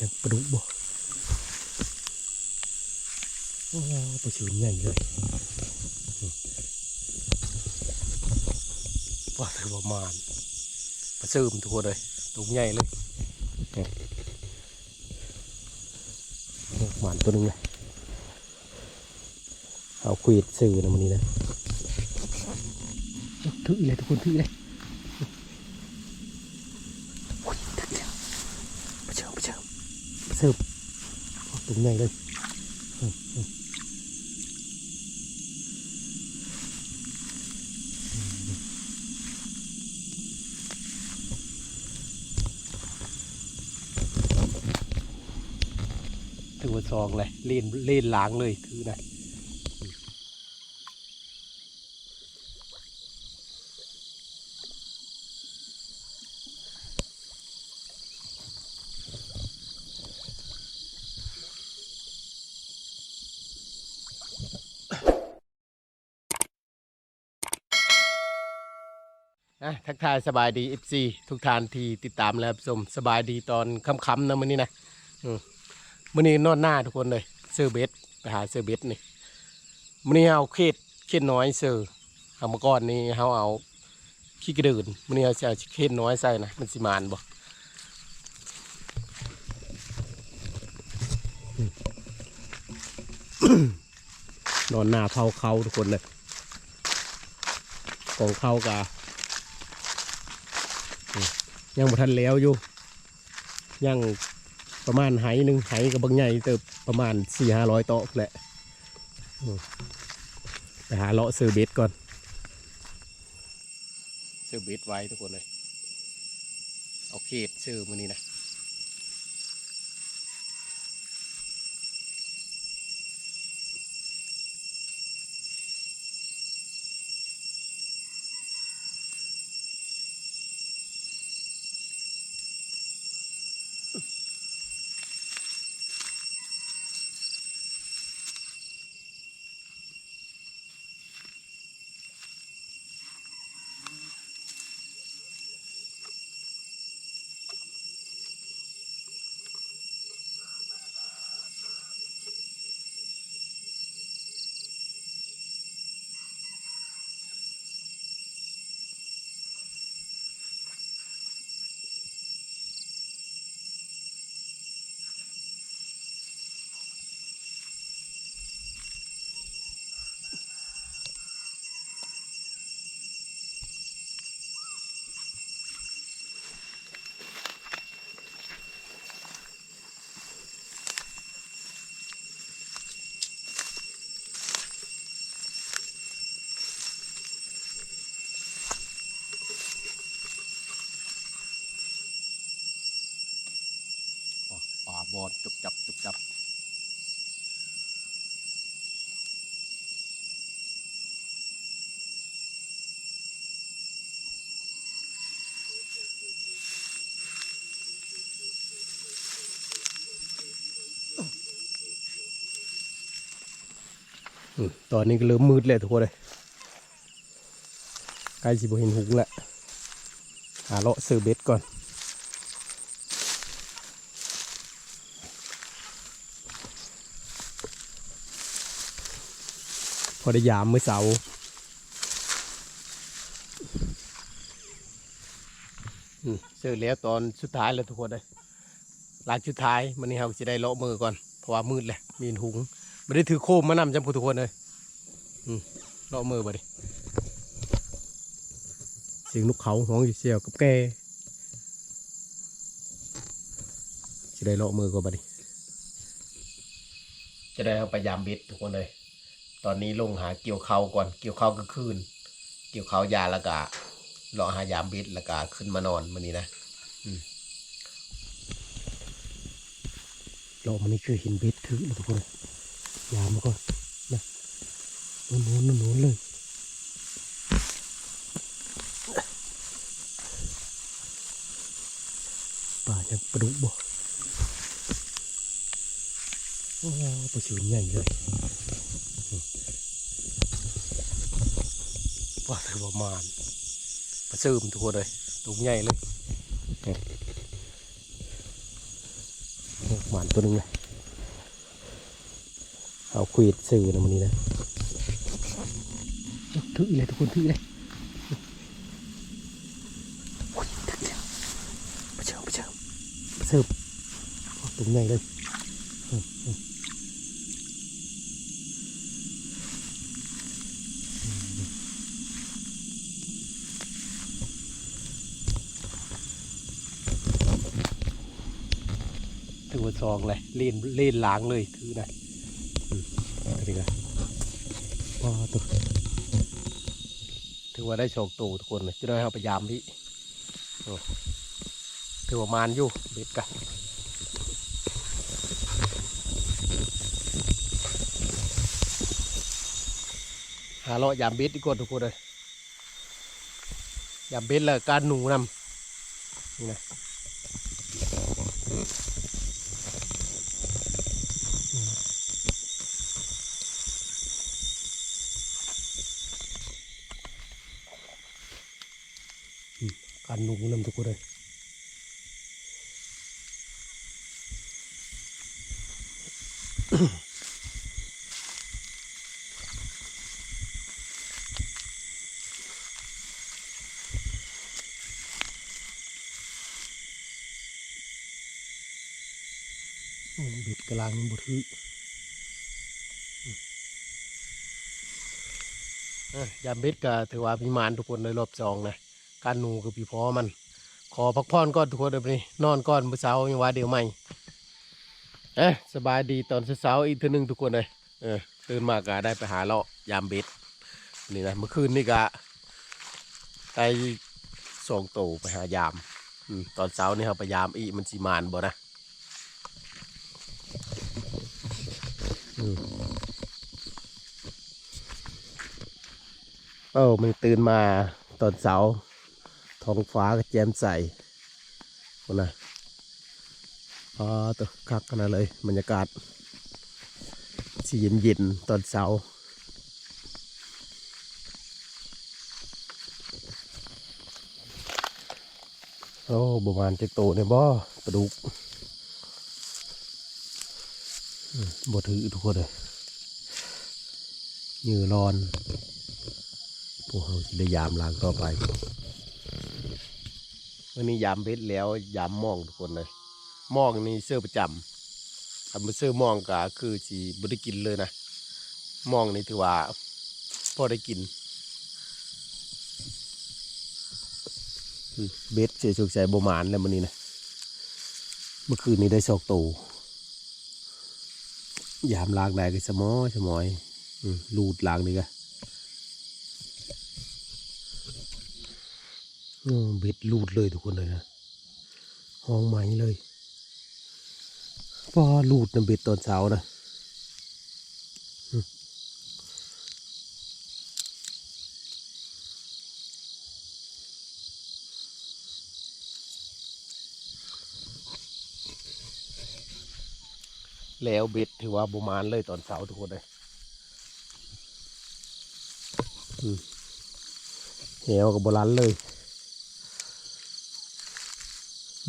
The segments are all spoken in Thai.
ยังปลาดุกบ่โอ้ปลาชูนใหญ่เลยว่าถือประมาณปลาซึมทุกคนเลยตัวใหญ่เลยหมานตัวนึงเลยเอาควีดซื้อนะมันนี้นะถือเลยทุกคนถือเลยโอ้ยถือแล้วปลาเชิมปลาเชิม ปลาซึมโอ้ตัวใหญ่เลยถือว่าซองเลยเล่นเล่นล้างเลยถือนะ อะ ทักทายสบายดี FC ทุกท่านที่ติดตามและรับชมสบายดีตอนค่ำๆนะมื้อนี้นะอืมมื้อนี้นอนหน้าทุกคนเลยเสื้อเบสไปหาเสื้อเบสนี่มื้อนี้เอาเขตเขตน้อยเสื้อเอามาก่อนนี้เฮาเอาขี้กระดืนมื้อนี้เอาเอาเขตน้อยใส่นะมันสิมานบ่อืมนอนหน้าเผาเขาทุกคนเลยของเขากะ ยังบ่ทันแล้วอยู่ยังประมาณไหหนึ่งไหกับบางใหญ่เติบประมาณสี่ห้าร้อยโต๊ะแหละไปหาเลาะซื้อเบสก่อน เซื้อเบสไว้ทุกคนเลย เอาเขตซื้อมือนี้นะ จุบจับจุบจับตอนนี้ก็เริ่มมืดเลยทุกคนเลยใกล้สิบเห็นหุงแล้วหาเลาะซื้อเบ็ดก่อน พอได้ยามเมื่อเสาร์อืมเสร็จแล้วตอนสุดท้ายแล้วทุกคนเลยหลังสุดท้ายมันนี่เราจะได้เลาะมือก่อนเพราะว่ามืดเลยมีหุงไม่ได้ถือโคมมานำจำพูทุกคนเลยอืมเลาะมือบ่ดิเสียงนกเขาห้องอยู่เสียวกับแกจะได้เลาะมือก่อนบ่ดิจะได้เอาไปยามเบ็ดทุกคนเลย ตอนนี้ลงหาเกี่ยวเขาก่อน เกี่ยวเขาก็คืน เกี่ยวเขายาละกะรอหายามบิดละกะขึ้นมานอนมันนี้นะอืมรอมันนี่คือหินเบ็ดถือนะทุกคนยามมาก่อนนะนู้นนู้นนู้นนู้นเลยป่ายังปลาดุกบ่โอ้ปลาชูนใหญ่เลย ว่าถือประมาณปลาซึมทุกคนเลยตัวใหญ่เลยเนี่ยโอ้หวานตัวหนึงเลยเอาควีดซื้อนะมันนี้นะถือเลยทุกคนถือเลยโอ้ยถือแล้วไปเชิญไปเชิญไปเชิญโอ้ตัวใหญ่เลย มอืมถือว่าซองเลยเล่นเล่นล้างเลยถือได้อืมเอาถือกันว้าวตัวถือว่าได้โชคตูทุกคนเลยจะได้เอาไปยามพี่โอ้ถือว่ามานอยู่เบ็ดกันหาเลาะยามเบ็ดดีกว่าทุกคนเลยยามเบ็ดแล้วการหนูนำนี่นะ การหนูนำทุกคนเลยเบ็ดกลังบดฮึเอ้ยามเบ็ดก็ถือว่ามีหมานทุกคนเลยรอบสองนะ การหนูคือพี่พอมัน ขอพักผ่อนก่อนทุกคนเดี๋ยวนี้นอนก่อนมื้อเช้ายังว่าเดี๋ยวใหม่เอ๊ะสบายดีตอนเช้าอีกเทีนึงทุกคนเลยเออตื่นมาก็ได้ไปหาเลาะยามเบ็ดนี่นะเมื่อคืนนี่ก็ไปส่งตู่ไปหายามอืมตอนเช้านี่ครับไปยามอีมันสีมานบ่นะเอ้ามันตื่นมาตอนเช้า ท้องฟ้าก็แจ่มใสคนนะอ๋อตัวคักขนเลยบรรยากาศสีเย็นๆตอนเช้าโอ้ประมาณจะโตเนี่ยบ่ปลาดุกบ่ถือทุกคนเลยเหยื่อร้อน พวกเขาจะได้ยามล้างต่อไป วันนี้ยามเบ็ดแล้วยามมองทุกคนเลยมองนี่เสื้อประจำถ้ามาเสื้อมองก็คือสีบได้กินเลยนะมองนี่ถือว่าพอได้กินเบ็ดเสียสุกใจบมานแล้วมันนี้นะเมื่อคืนนี้ได้สอกตูยามล้างได้ก็สมอสมอยลูดล้างนี่ก็ เบ็ดลูดเลยทุกคนเลยนะห้องไหม่เลยพอลูดนะเบ็ดตอนเช้านะแล้วเบ็ดถือว่าบมานเลยตอนเช้าทุกคนเลยอืมเหวกับโบราณเลย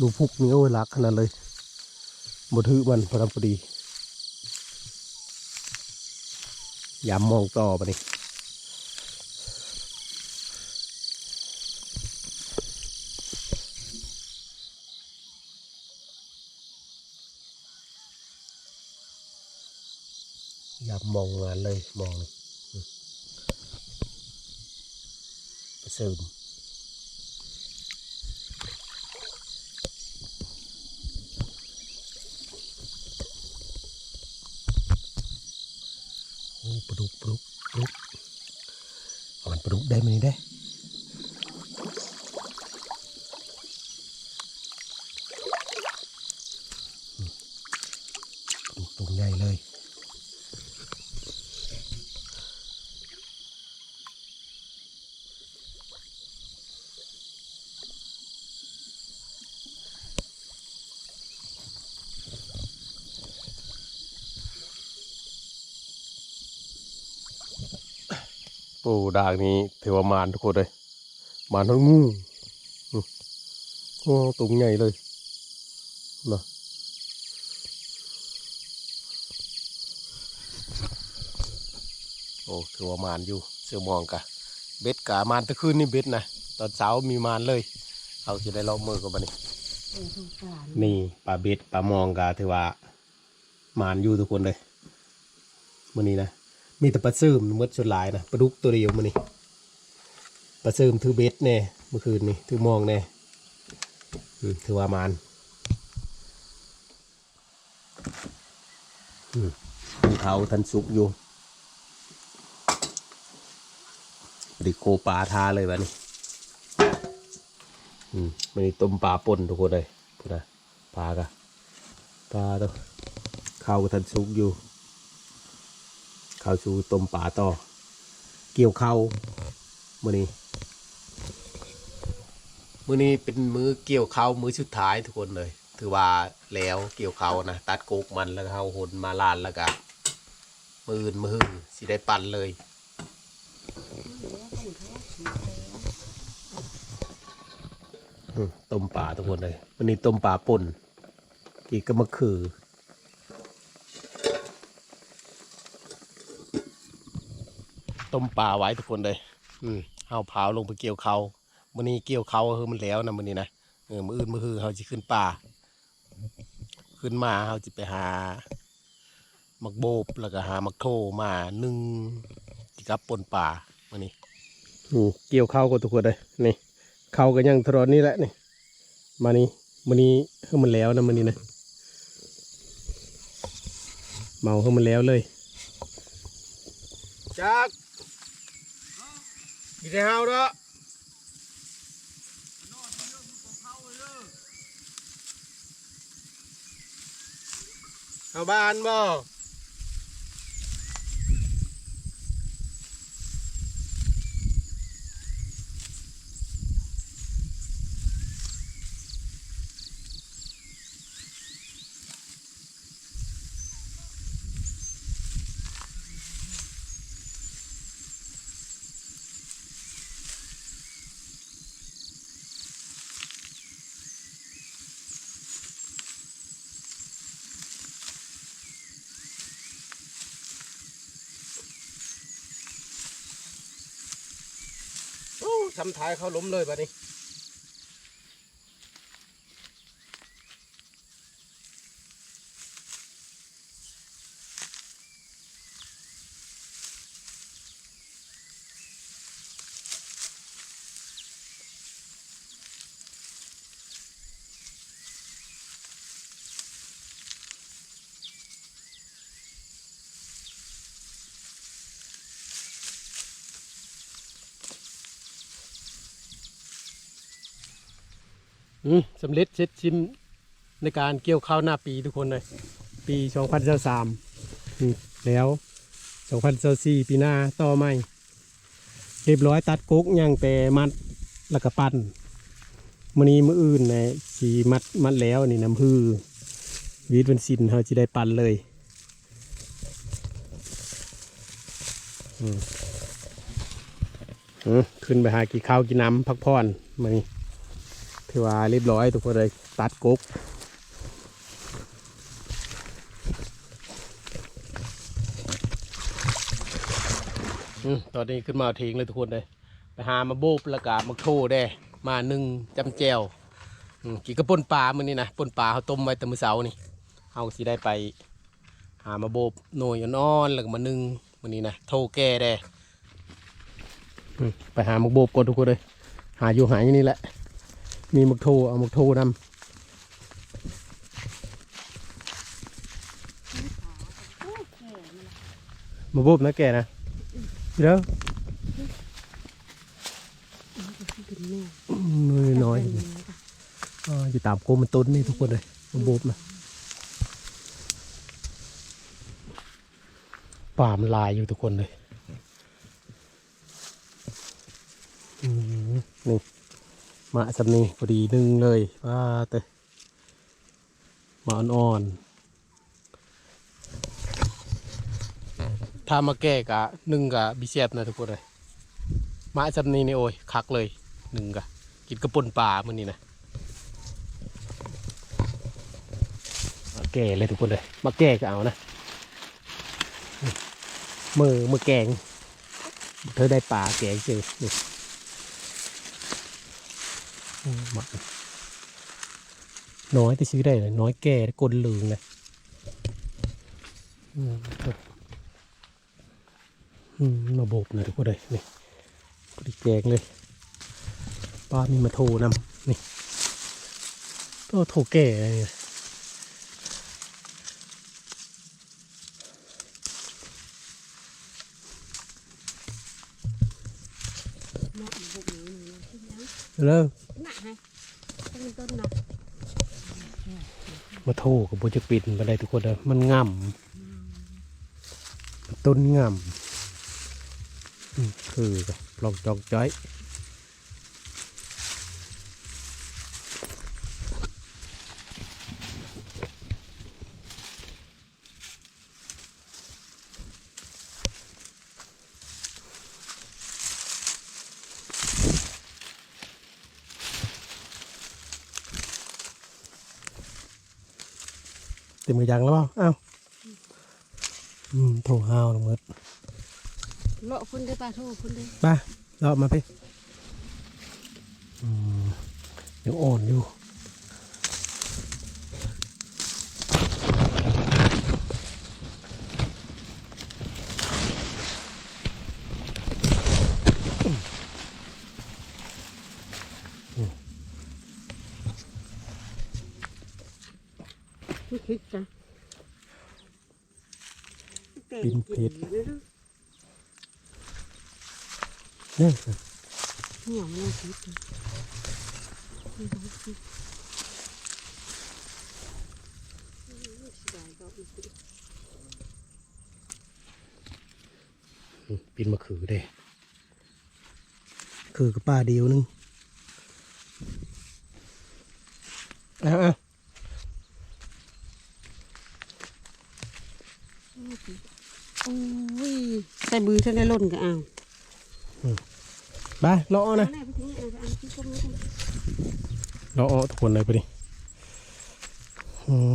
ดูพุกนี้โอ้ยรักขนาดเลยบถือมันพอดำพอดียามมองต่อไปนี่ยามมองงานเลยมองไปเสริม โอ้ ปลุกปลุกปลุกเอามันปลุกได้ไหมนี่ได้ โอ้ด่างนี้ถือว่ามานทุกคนเลยมานทั้งงูโอ้ตุ่งใหญ่เลยนะโอ้คือว่ามานอยู่เสือมองกะเบ็ดกะมานตะคืนนี่เบ็ดนะตอนเช้ามีมานเลย เอาจะได้รากมือกันบ้านี้นี่ปลาเบ็ดปลามองกะถือว่ามานอยู่ทุกคนเลยมันนี้นะ มีแต่ปลาซึมมดสุดหลายนะปลาดุกตัวเดียวมื่อนี้ปลาซึมถือเบ็ดแน่เมื่อคืนนี่ถือมองแน่ถือว่ามานอืมเขาทันสุกอยู่ดิโกปลาทาเลยแบบนี้อืมมันนี่ต้มปลาป่นทุกคนเลยพูดนะปลากะปลาตัวข้าวทันสุกอยู่ ข้าวชูต้มปลาต่อ เกี่ยวเข้ามื้อนี้มื้อนี้เป็นมือเกี่ยวเข้ามือสุดท้ายทุกคนเลย ถือว่าแล้วเกี่ยวเข้านะตัดโกกมันแล้วเอาหนมาลานแล้วก็มืออื่นมือสิได้ปั่นเลยต้มปลาทุกคนเลยวันนี้ต้มปลาป่นอีกก็มะคือ ต้มปลาไว้ทุกคนเลย อืมเอาเผาลงไปเกี่ยวเขาวันนี้เกี่ยวเขาเออมันแล้วนะวันนี้นะเออมืออื่นมือคือเขาจะขึ้นป่า ขึ้นมาเขาจะไปหามักโบบแล้วก็หามักโทมาหนึ่งจิกับปนป่าวันนี้อืมเกี่ยวเข้าก็ทุกคนเลยนี่เข้ากันยังทรอนนี่แหละนี่มานี่มันนี้เฮ้มันแล้วนะมันนี้นะเมาเฮ้มันแล้วเลยจัก กินข้าเด้อเข้าบ้านบ่ โอ้ทำท้ายเขาล้มเลยบัดนี้ สำเร็จเสร็จชิ้นในการเกี่ยวข้าวหน้าปีทุกคนเลยปี2023อืมแล้ว 2024ปีหน้าต่อใหม่เรียบร้อยตัดกุ๊กย่างแต่มัดแล้วก็ปั้นมื้อนี้มืออื่นนะสีมัดมัดแล้วนี่น้ำพือวีดเป็นสินเขาจะได้ปั้นเลยอืมขึ้นไปหากี่ข้าวกินน้ำพักผ่อนมานี่ ถือว่าเรียบร้อยทุกคนเลยตัดกุ๊กตอนนี้ขึ้นมาทิ้งเลยทุกคนเลยไปหามาโบบแล้วก็มาโทได้ มาหนึ่งจำแจวกี่กระป่นปลามื้อนี้นะป่นปลาเขาต้มไว้แต่มือเช้านี่เขาสิได้ไป หามาโบบหน่วยอ่อนๆแล้วก็มานึ่งมื้อนี้นะโทแก่ได้ไปหามาโบบก่อนทุกคนเลยหาอยู่หายนี่แหละ มีหมึกโทเอาหมึกโทนำมาบุบนะแกนะเดี๋ยวเป็นแม่มือน้อยอยู่ตามโกมันต้นนี่ทุกคนเลยมาบุบนะป่ามันลายอยู่ทุกคนเลยนี่ มาสำนีพอดีหนึ่งเลยว่าเตะมาอ่อนๆถ้ามาแก้กะนึ่งกะบิเซียบนะทุกคนเลยมาจำนี้นี่โอ้ยคักเลยหนึ่งกะกินกระปุนปลามื่อนี้นะมาแก่เลยทุกคนเลยมาแก่ก็เอานะมือมือแกง เธอได้ปลาแกงเจอนี่โอ้ หมักน้อยแต่ซื้อได้เลย น้อยแก่กลลืงเลยอืมอืมมาโบบหน่อยทุกคนเลยนี่พอดีแกงเลย ป้ามีมาโทรนำนี่โทรโทรแก่เนี่ยเนาะบุ กหนูหนูที่ยังเลิกหนักให้ต้นต้นนะมาโทรกับโบจะปิดไปได้ทุกคนเลยมันง่ำต้นง่ำอืมคือกับลองจอกจ้อย เต็มกระยังแล้วเปล่าอ้าวอืมโทรห้าวลงมืดเลาะคนได้ปลาทูคนได้ไป้าเรามาพี่อืมยังอ่อนอยู่ ไม่คิดจ้ะปินเพชรเนี่ยเหนียวมันคิดจ้ะไม่รู้สิสบายดอกอีกทีอืมปินมาคือเด้คือกับป้าเดียวนึง เอาเอา โอ้ยใส่มือเท่านั้นล่นก็เอาไปรอเอานะเอาไปทิ้งเอาไปเอาที่ต้มนี้กันรอเอาทุกคนเลยไปดิอืม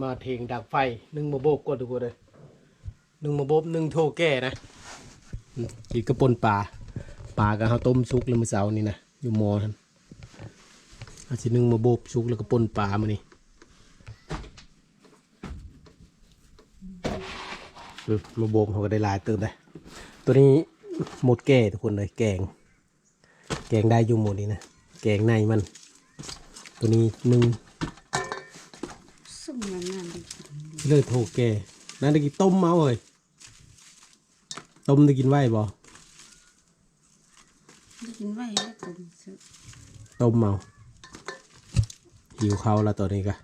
มาเทงดักไฟนึ่งมาโบบก่อนทุกคนเลยนึ่งมาโบบนึ่งโทแก่นะอืมอีกกระปนปลาปลากับข้าวต้มซุกเลยมื้อเช้านี่นะอยู่หมอท่าน อาจจะนึ่งมาโบบซุกแล้วก็ปนปลามานี่เออมาโบมเขาก็ได้หลายเติมได้ตัวนี้หมดแก่ทุกคนเลยแกง แกงได้อยู่หมดนี่นะแกงในมัน ตัวนี้หนึ่งสุ่มงานงานดีเลือดโถแก่นั่นได้กินต้มเอาเลยต้มได้กินไหวบ่ได้กินไว้แล้วต้มซื้อต้มเอา หิวเขาแล้วตัวนี้ก็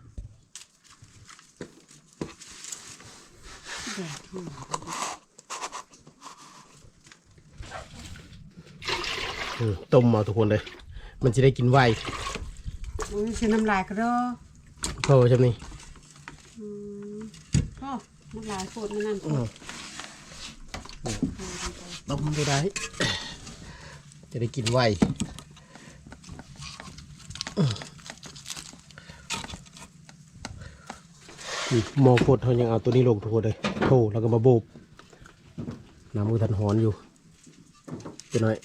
แดดหอมอืมต้มเอาทุกคนเลย มันจะได้กินไหวอุ้ยใช้น้ำลายก็ได้เพราะว่าใช่ไหมอืมพ่อน้ำลายโคตรไม่นั่นโคอืตรมต้มไม่ได้ จะได้กินไหว นี่หมอโคตรเขายังเอาตัวนี้ลงทุกคนเลยโถแล้วก็มาโบบน้ำมือทันหอนอยู่จะหน่อย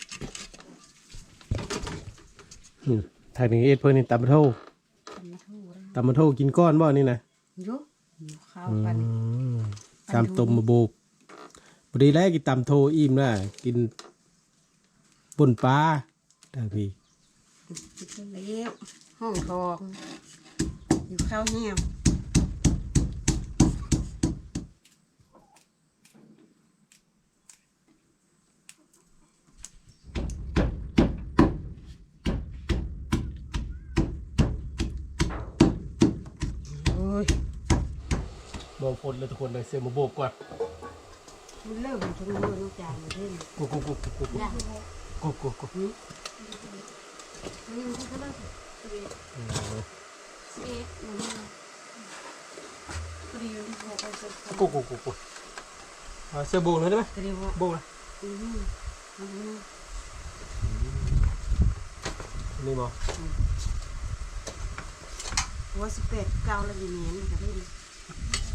อืมทางนี้เอ็ดเพิ่นนี่ตำมะโถทำมาทูเลยตำมะโถกินก้อนบ่นี่นะยุบอยู่ข้าวอืกันมตามต้มมาโบบพอดีแล้วกินตำโทอิ่มแล้วกินป่นปลาได้พี่กินเลี้ยวห้องทองอยู่ข้าวเหี่ยว โอ้ย มองฝนเลยทุกคนเลยเสียมาโบกก่อนมันเริ่มมันจะมือน้องจานมาเล่นกูกูกูกูกูยากกูกูกูนี่มันก็เริ่มเอ๊ะมันพอดีมันพอไปสุดกูกูกูกูเอาเสื้อโบกเลยได้ไหมก็เรียกว่าโบกเลยอืมอืมนี่บอหัวสิบแปดเก้าแล้วอย่างนี้นะคะพี่อืม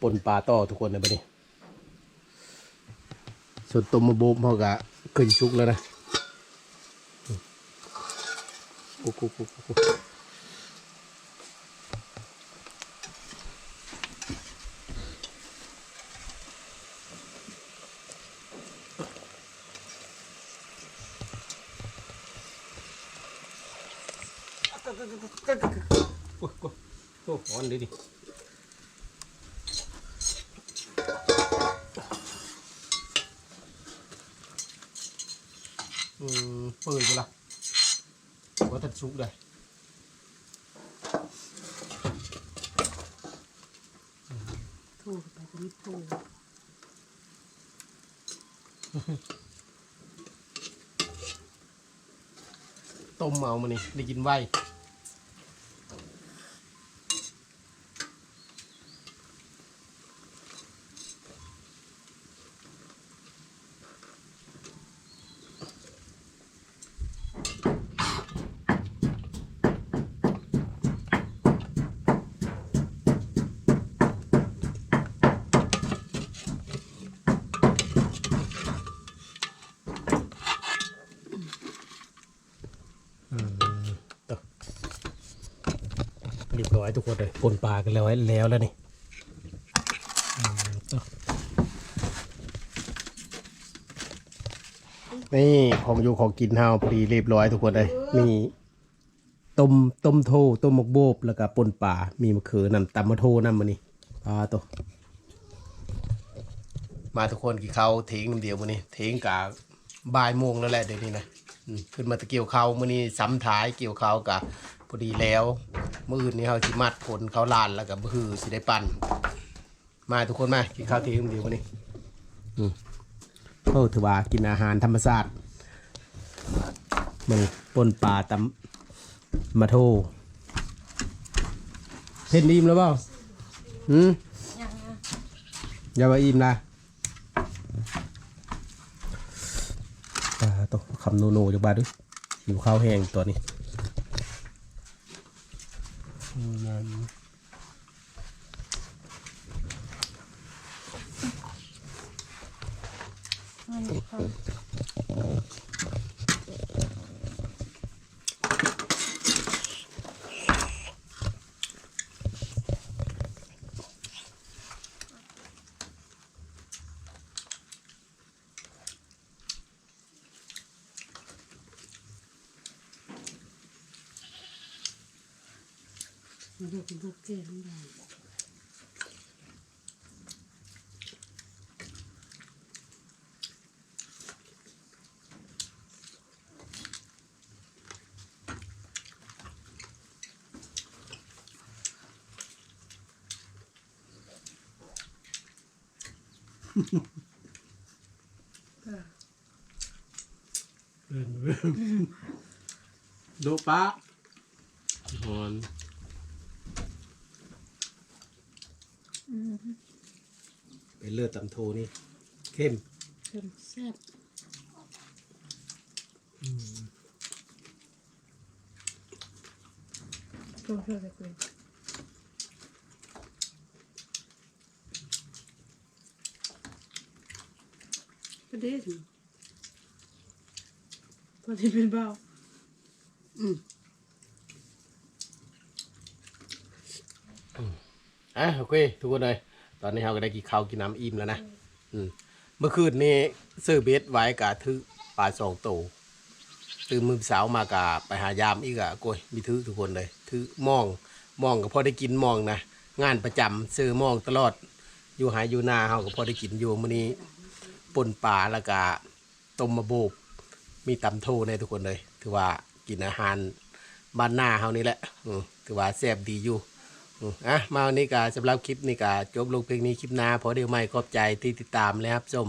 ปนปลาต่อทุกคนเลยบัดนี้ส่วนต้มมะโบบเขาก็ขึ้นชุกแล้วนะกุกกุ๊กกุ๊กกุ๊กโอ้โหโอ้โหอ่อนดีดิ อืมเปิดกูละว่าตัดซุกเลย ถูกไปก็ไม่ถูกต้มเมามานี่ได้กินไว ทุกคนเลยปนปลากันแล้วแล้วแล้วนี่อืมต่อนี่ของอยู่ของกินเฮาพอดีเรียบร้อยทุกคนเลยมีต้มต้มโทต้มหมกโบบแล้วก็ปนปลามีมะเขือนำตำมะโทนำมานี่ปลาตัวมาทุกคนกี่เขาวเทงน้ำเดียวมื้อนี้เทงกะบ่ายโมงแล้วแหละเดี๋ยวนี้นะอืมขึ้นมาตะเกี่ยวเขาวมื้อนี้ซ้ำท้ายเกี่ยวเขาวกะพ อดีแล้ว มื้ออื่นนี้เขาสิมัดผลเขาลานแล้วก็มื้อคือสิได้ปั่นมาทุกคนมากินข้าวเทงน้ำเดียวมื้อนี้อืมโอ้ถือว่ากินอาหารธรรมชาติมันปนปลาตำมาโทเห็นดีมแล้วเปล่าหืมอย่ามาอิ่มนะอ่าต้องคำโนโนจากบ้านด้วยหิวข้าวแห้งตัวนี้อืมนั่น มันจะเป็นลูกเกลือไม่ได้ โดปะหอนเป็นเลือดตำโทนี่ เข้มเพิ่มแซ่บโทษโทษเลย ก็ด้สิพอที่เป็นเบาอืมอะโอเคทุกคนเลยตอนนี้เราก็ได้กินข้าวกินน้ำอิ่มแล้วนะอืมเมื่อคืนนี้ซื้อเบสไว้กะถือปลาสองตัวตื่นมือสาวมากะไปหายามอีกอะโกยมีถือทุกคนเลยถือมองมองก็พอได้กินมองนะงานประจำซื้อมองตลอดอยู่หายอยู่นาเฮาก็พอได้กินอยู่มื้อนี้ ป่นปลาแล้วก็ต้มมะโบบมีตำโทในทุกคนเลย ถือว่ากินอาหารบ้านหน้าเฮานี่แหละถือว่าแซ่บดีอยู่อะมาวันนี้ก็สำหรับคลิปนี้ก็จบลงเพียงนี้คลิปหน้าพอเดียวไม่ขอบใจที่ติดตามแล้วครับชม